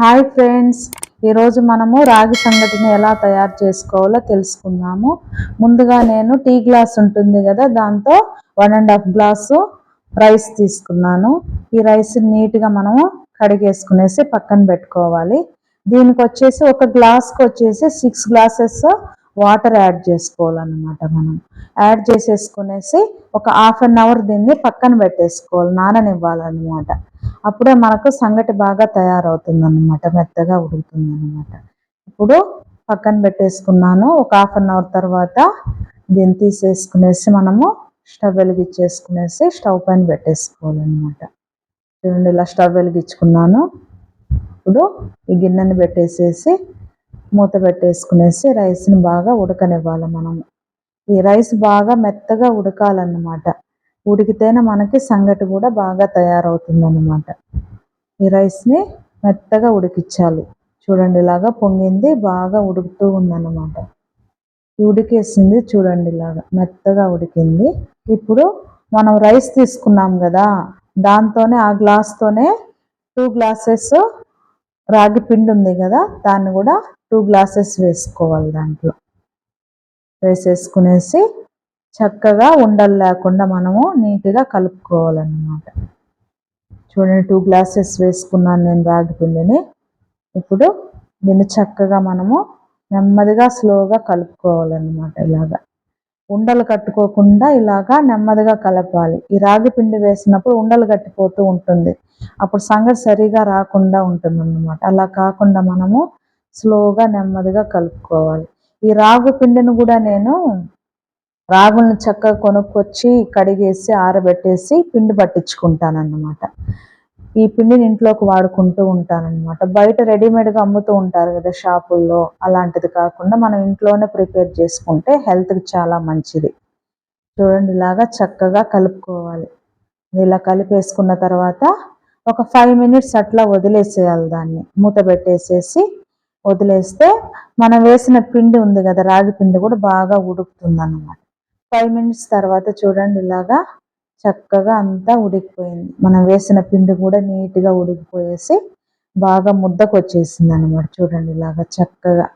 Hi friends. ఈరోజు మనము రాగి సంగటిని ఎలా తయారు చేసుకోవాలో తెలుసుకుందాము. ముందుగా నేను టీ గ్లాస్ ఉంటుంది కదా దాంతో one and half glass rice తీసుకున్నాను. ఈ రైస్ నీట్గా మనము కడిగేసుకునేసి పక్కన పెట్టుకోవాలి. దీనికి వచ్చేసి ఒక గ్లాస్కి వచ్చేసి సిక్స్ గ్లాసెస్ వాటర్ యాడ్ చేసుకోవాలన్నమాట మనం. యాడ్ చేసేసుకునేసి ఒక హాఫ్ అన్ అవర్ దీన్ని పక్కన పెట్టేసుకోవాలి నాననివ్వాలన్నమాట. అప్పుడే మనకు సంగటి బాగా తయారవుతుంది అనమాట మెత్తగా ఉడుకుతుంది అనమాట ఇప్పుడు పక్కన పెట్టేసుకున్నాను ఒక హాఫ్ అన్ అవర్ తర్వాత దీన్ని తీసేసుకునేసి మనము స్టవ్ వెలిగించేసుకునేసి స్టవ్ పైన పెట్టేసుకోవాలన్నమాట. చూడండి ఇలా స్టవ్ వెలిగించుకున్నాను. ఇప్పుడు ఈ గిన్నెని పెట్టేసేసి మూత పెట్టేసుకునేసి రైస్ని బాగా ఉడకనివ్వాలి మనము. ఈ రైస్ బాగా మెత్తగా ఉడకాలన్నమాట. ఉడికితేనే మనకి సంగటి కూడా బాగా తయారవుతుంది అన్నమాట ఈ రైస్ని మెత్తగా ఉడికించాలి. చూడండి ఇలాగా పొంగింది బాగా ఉడుకుతూ ఉందన్నమాట. ఉడికేసింది చూడండి ఇలాగా మెత్తగా ఉడికింది. ఇప్పుడు మనం రైస్ తీసుకున్నాం కదా దాంతోనే ఆ గ్లాస్తోనే టూ గ్లాసెస్ రాగి పిండి ఉంది కదా దాన్ని కూడా టూ గ్లాసెస్ వేసుకోవాలి దాంట్లో. రైస్ వేసుకునేసి చక్కగా ఉండలు లేకుండా మనము నీట్గా కలుపుకోవాలన్నమాట. చూడండి టూ గ్లాసెస్ వేసుకున్నాను నేను రాగి పిండిని. ఇప్పుడు దీన్ని చక్కగా మనము నెమ్మదిగా స్లోగా కలుపుకోవాలన్నమాట ఇలాగా. ఉండలు కట్టుకోకుండా ఇలాగా నెమ్మదిగా కలపాలి. ఈ రాగి పిండి వేసినప్పుడు ఉండలు కట్టిపోతూ ఉంటుంది. అప్పుడు సంగతి సరిగా రాకుండా ఉంటుంది అన్నమాట అలా కాకుండా మనము స్లోగా నెమ్మదిగా కలుపుకోవాలి. ఈ రాగు పిండిని కూడా నేను రాగులను చక్కగా కొనుక్కొచ్చి కడిగేసి ఆరబెట్టేసి పిండి పట్టించుకుంటానన్నమాట. ఈ పిండిని ఇంట్లోకి వాడుకుంటూ ఉంటానన్నమాట. బయట రెడీమేడ్గా అమ్ముతూ ఉంటారు కదా షాపుల్లో అలాంటిది కాకుండా మనం ఇంట్లోనే ప్రిపేర్ చేసుకుంటే హెల్త్కి చాలా మంచిది. చూడండి ఇలాగా చక్కగా కలుపుకోవాలి. ఇలా కలిపేసుకున్న తర్వాత ఒక ఫైవ్ మినిట్స్ అట్లా వదిలేసేయాలి దాన్ని. మూత పెట్టేసేసి వదిలేస్తే మనం వేసిన పిండి ఉంది కదా రాగి పిండి కూడా బాగా ఉడుకుతుంది అన్నమాట ఫైవ్ మినిట్స్ తర్వాత చూడండి ఇలాగా చక్కగా అంతా ఉడికిపోయింది. మనం వేసిన పిండి కూడా నీట్గా ఉడికిపోయేసి బాగా ముద్దకు వచ్చేసింది అనమాట చూడండి ఇలాగా చక్కగా.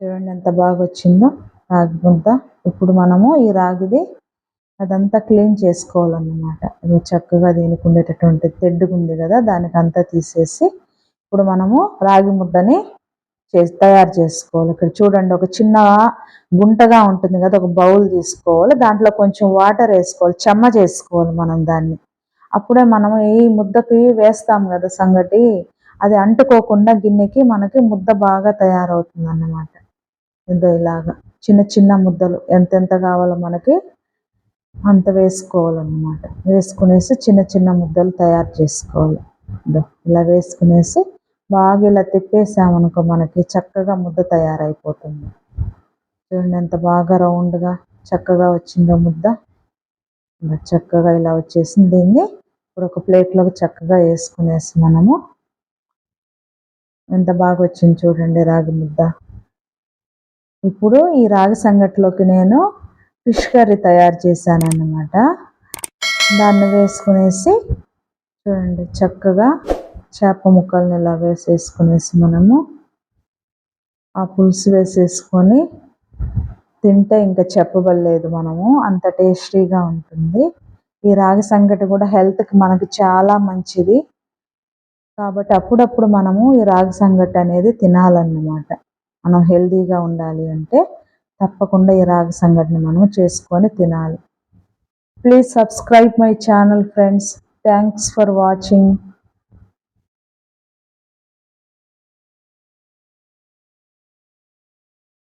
చూడండి ఎంత బాగా వచ్చిందో రాగి ముద్ద. ఇప్పుడు మనము ఈ రాగిది అదంతా క్లీన్ చేసుకోవాలన్నమాట. ఇది చక్కగా దీనికి ఉండేటటువంటి తెడ్డుగుంది కదా దానికి అంతా తీసేసి ఇప్పుడు మనము రాగి ముద్దని చేసి తయారు చేసుకోవాలి. ఇక్కడ చూడండి ఒక చిన్న గుంటగా ఉంటుంది కదా ఒక బౌల్ తీసుకోవాలి. దాంట్లో కొంచెం వాటర్ వేసుకోవాలి చెమ్మ చేసుకోవాలి మనం దాన్ని. అప్పుడే మనం ఈ ముద్దకి వేస్తాం కదా సంగటి అది అంటుకోకుండా గిన్నెకి మనకి ముద్ద బాగా తయారవుతుంది అన్నమాట ఇదో ఇలాగా చిన్న చిన్న ముద్దలు ఎంతెంత కావాలో మనకి అంత వేసుకోవాలన్నమాట. వేసుకునేసి చిన్న చిన్న ముద్దలు తయారు చేసుకోవాలి. ఇలా వేసుకునేసి బాగా ఇలా తిప్పేసామనుకో మనకి చక్కగా ముద్ద తయారైపోతుంది. చూడండి ఎంత బాగా రౌండ్గా చక్కగా వచ్చిందో ముద్ద. చక్కగా ఇలా వచ్చేసింది. దీన్ని ఇప్పుడు ఒక ప్లేట్లోకి చక్కగా వేసుకునేసి మనము ఎంత బాగా వచ్చింది చూడండి రాగి ముద్ద. ఇప్పుడు ఈ రాగి సంగటిలోకి నేను ఫిష్ కర్రీ తయారు చేశాను అన్నమాట దాన్ని వేసుకునేసి చూడండి చక్కగా చేప ముక్కల్ని ఇలా వేసేసుకునేసి మనము ఆ పులుసు వేసేసుకొని తింటే ఇంకా చెప్పబడలేదు మనము. అంత టేస్టీగా ఉంటుంది. ఈ రాగి సంగటి కూడా హెల్త్కి మనకి చాలా మంచిది. కాబట్టి అప్పుడప్పుడు మనము ఈ రాగి సంగటి అనేది తినాలన్నమాట. మనం హెల్తీగా ఉండాలి అంటే తప్పకుండా ఈ రాగి సంగటిని మనం చేసుకొని తినాలి. Please subscribe my channel friends. Thanks for watching.